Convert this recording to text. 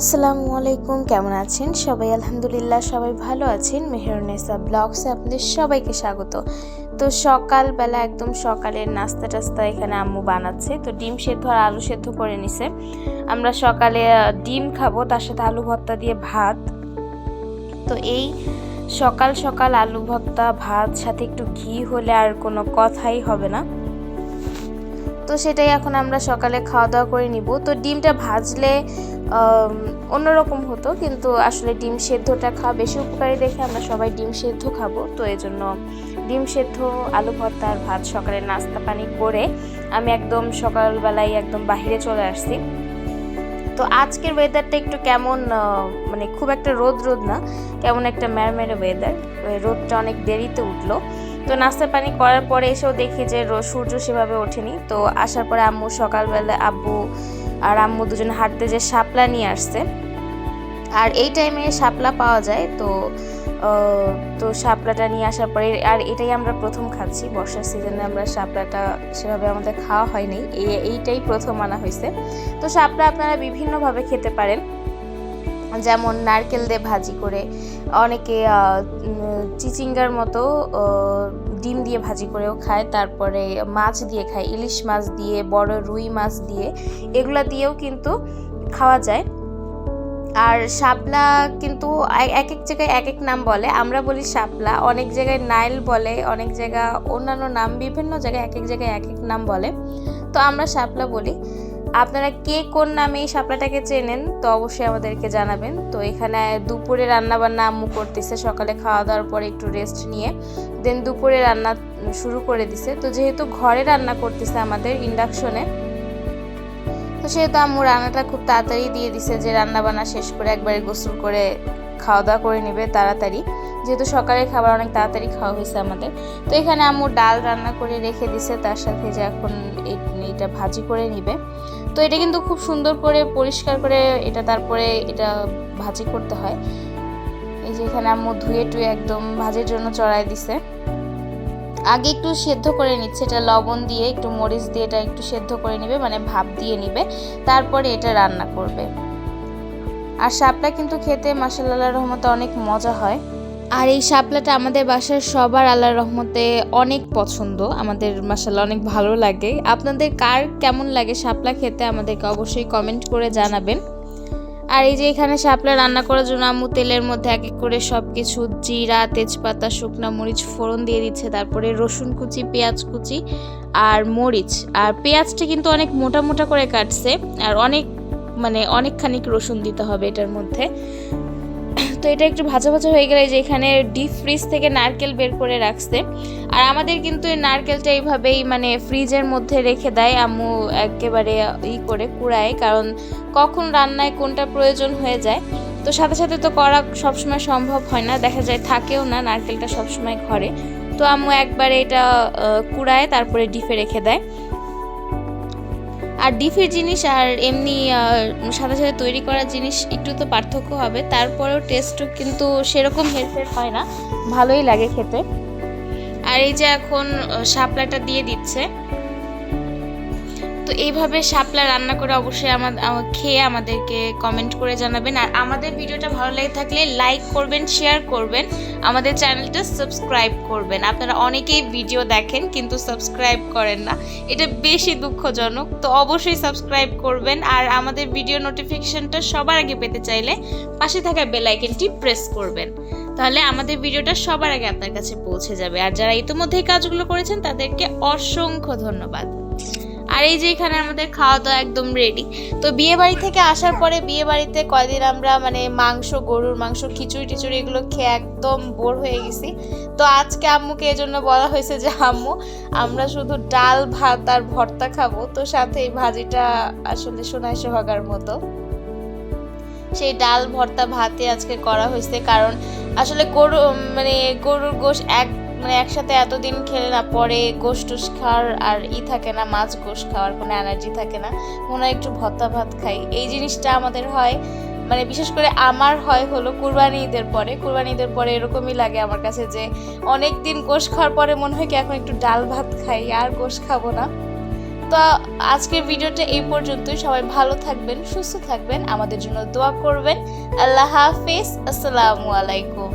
আসসালামু আলাইকুম, কেমন আছেন? সবাই আলহামদুলিল্লাহ সবাই ভালো আছেন। মেহরনেসা ব্লগসে আপনাদের সবাইকে স্বাগত। তো সকালবেলা একদম সকালের নাস্তা টাস্তা এখানে আম্মু বানাচ্ছে। তো ডিম সেদ্ধ আর আলু সেদ্ধ করে নিছে। আমরা সকালে ডিম খাব, তার সাথে আলু ভর্তা দিয়ে ভাত। তো এই সকাল সকাল আলু ভর্তা, ভাত, সাথে একটু ঘি হলে আর কোনো কথাই হবে না। তো সেটাই এখন আমরা সকালে খাওয়া দাওয়া করে নিব। তো ডিমটা ভাজলে অন্যরকম হতো, কিন্তু আসলে ডিম সেদ্ধটা খাওয়া বেশি উপকারী দেখে আমরা সবাই ডিম সেদ্ধ খাব। তো এই জন্য ডিম সেদ্ধ, আলু ভর্তা আর ভাত সকালে নাস্তা পানি করে আমি একদম সকালবেলায় একদম বাহিরে চলে আসছি। তো আজকের ওয়েদারটা একটু কেমন মানে খুব একটা রোদ রোদ না, কেমন একটা ম্যারমেরে ওয়েদার রোদটা অনেক দেরিতে উঠল। তো নাস্তা পানি করার পরে এসেও দেখি যে সূর্য সেভাবে ওঠেনি। তো আসার পরে আম্মু সকালবেলা আব্বু আর আম্মু দুজনে হাঁটতে যে শাপলা নিয়ে আসছে। আর এই টাইমে শাপলা পাওয়া যায়, তো তো শাপলাটা নিয়ে আসার পরে আর এটাই আমরা প্রথম খাচ্ছি। বর্ষার সিজনে আমরা শাপলাটা সেভাবে আমাদের খাওয়া হয়নি। এই এইটাই প্রথম আনা হয়েছে। তো শাপলা আপনারা বিভিন্নভাবে খেতে পারেন। যেমন নারকেল দিয়ে ভাজি করে, অনেকে চিচিঙ্গার মতো ডিম দিয়ে ভাজি করেও খায়, তারপরে মাছ দিয়ে খায়, ইলিশ মাছ দিয়ে, বড় রুই মাছ দিয়ে, এগুলা দিয়েও কিন্তু খাওয়া যায়। আর শাপলা কিন্তু এক এক জায়গায় এক এক নাম বলে। আমরা বলি শাপলা, অনেক জায়গায় নাইল বলে, অনেক জায়গা অন্যান্য নাম বিভিন্ন জায়গায় এক এক জায়গায় এক এক নাম বলে। তো আমরা শাপলা বলি। আপনারা কে কোন নামে এই শাপলাটাকে চেনেন, তো অবশ্যই আমাদেরকে জানাবেন। তো এখানে দুপুরে রান্না বান্না আম্মু করতেছে, সকালে খাওয়া দাওয়ার পরে একটু রেস্ট নিয়ে। দেন দুপুরে রান্না শুরু করে দিছে। তো যেহেতু ঘরে রান্না করতেছে আমাদের ইন্ডাকশনে তো সেহেতু আম্মু রান্নাটা খুব তাড়াতাড়ি দিয়ে দিছে যে রান্না বান্না শেষ করে একবারে গোসল করে খাওয়া দাওয়া করে নেবে তাড়াতাড়ি। যেহেতু সকালের খাবার অনেক তাড়াতাড়ি খাওয়া হয়েছে আমাদের, তো এখানে আম্মু ডাল রান্না করে রেখে দিছে, তার সাথে যে এখন এটা ভাজি করে নিবে। তো এটা কিন্তু খুব সুন্দর করে পরিষ্কার করে এটা তারপরে এটা ভাজি করতে হয়। এই যে এখানে আম্মু ধুয়ে টুয়ে একদম ভাজির জন্য চড়াই দিছে। আগে একটু সেদ্ধ করে নিচ্ছে, এটা লবণ দিয়ে, একটু মরিচ দিয়ে এটা একটু সেদ্ধ করে নিবে মানে ভাপ দিয়ে নিবে, তারপরে এটা রান্না করবে। আর শাপলা কিন্তু খেতে মাসাল্লাহ রহমতে অনেক মজা হয়। আর এই শাপলাটা আমাদের বাসার সবার আল্লাহর রহমতে অনেক পছন্দ। আমাদের মাসাল্লাহ অনেক ভালো লাগে। আপনাদের কার কেমন লাগে শাপলা খেতে আমাদেরকে অবশ্যই কমেন্ট করে জানাবেন। আর এই যে এখানে শাপলা রান্না করার জন্য আম্মু তেলের মধ্যে এক এক করে সব কিছু জিরা, তেজপাতা, শুকনা মরিচ, ফোড়ন দিয়ে দিচ্ছে। তারপরে রসুন কুচি, পেঁয়াজ কুচি আর মরিচ। আর পেঁয়াজটা কিন্তু অনেক মোটা মোটা করে কাটছে। আর অনেক মানে অনেকখানিক রসুন দিতে হবে এটার মধ্যে। তো এটা একটু ভাজা ভাজা হয়ে গেলে যে এখানে ডিপ ফ্রিজ থেকে নারকেল বের করে রাখছে। আর আমাদের কিন্তু এই নারকেলটা এইভাবেই মানে ফ্রিজের মধ্যে রেখে দেয়। আম্মু একেবারে ই করে কুড়ায়, কারণ কখন রান্নায় কোনটা প্রয়োজন হয়ে যায়। তো সাথে সাথে তো করা সবসময় সম্ভব হয় না। দেখা যায় থাকেও না নারকেলটা সবসময় ঘরে। তো আম্মু একবারে এটা কুড়ায়, তারপরে ডিপে রেখে দেয়। আর ডিফের জিনিস আর এমনি সাথে সাথে তৈরি করা জিনিস একটু তো পার্থক্য হবে। তারপরেও টেস্টও কিন্তু সেরকম হেরফের হয় না। ভালোই লাগে খেতে। আর এই যে এখন শাপলাটা দিয়ে দিচ্ছে। তো এইভাবে শাপলা রান্না করে অবশ্যই আমাদের খেয়ে আমাদেরকে কমেন্ট করে জানাবেন। আর আমাদের ভিডিওটা ভালো লেগে থাকলে লাইক করবেন শেয়ার করবেন। আমাদের চ্যানেলটা সাবস্ক্রাইব করবেন। আপনারা অনেকেই ভিডিও দেখেন কিন্তু সাবস্ক্রাইব করেন না। এটা বেশি দুঃখজনক। তো অবশ্যই সাবস্ক্রাইব করবেন। আর আমাদের ভিডিও নোটিফিকেশনটা সবার আগে পেতে চাইলে পাশে থাকা বেল আইকনটি প্রেস করবেন। তাহলে আমাদের ভিডিওটা সবার আগে আপনার কাছে পৌঁছে যাবে। আর যারা ইতিমধ্যে কাজগুলো করেছেন তাদেরকে অসংখ্য ধন্যবাদ। আর এই যে এখানে আমাদের খাওয়া দাওয়া একদম রেডি তো বিয়ে বাড়ি থেকে আসার পরে বিয়ে বাড়িতে কয়দিন আমরা মানে মাংস, গরুর মাংস, খিচুড়ি টিচুড়ি এগুলো খেয়ে একদম বোর হয়ে গেছি। তো আজকে আম্মুকে এই জন্য বলা হয়েছে যে, আম্মু, আমরা শুধু ডাল, ভাত আর ভর্তা খাব। তো সাথে এই ভাজিটা আসলে সোনাই সোহাগার মতো। সেই ডাল, ভর্তা ভাতে আজকে করা হয়েছে। কারণ আসলে গরু মানে গরুর গোশ এক মানে একসাথে এতদিন খেলে না, পরে গোশ টোশ খাওয়ার আর ই থাকে না, মাছ গোশ খাওয়ার, কোনো এনার্জি থাকে না, মনে হয় একটু ভর্তা ভাত খাই। এই জিনিসটা আমাদের হয় মানে বিশেষ করে আমার হয় হলো কুরবানি ঈদের পরে। কুরবানি ঈদের পরে এরকমই লাগে আমার কাছে যে, অনেক দিন গোশ খাওয়ার পরে মনে হয় কি এখন একটু ডাল ভাত খাই, আর গোশ খাব না। তো আজকের ভিডিওটা এই পর্যন্তই, সবাই ভালো থাকবেন, সুস্থ থাকবেন, আমাদের জন্য দোয়া করবেন। আল্লাহ হাফিজ, আসসালামু আলাইকুম।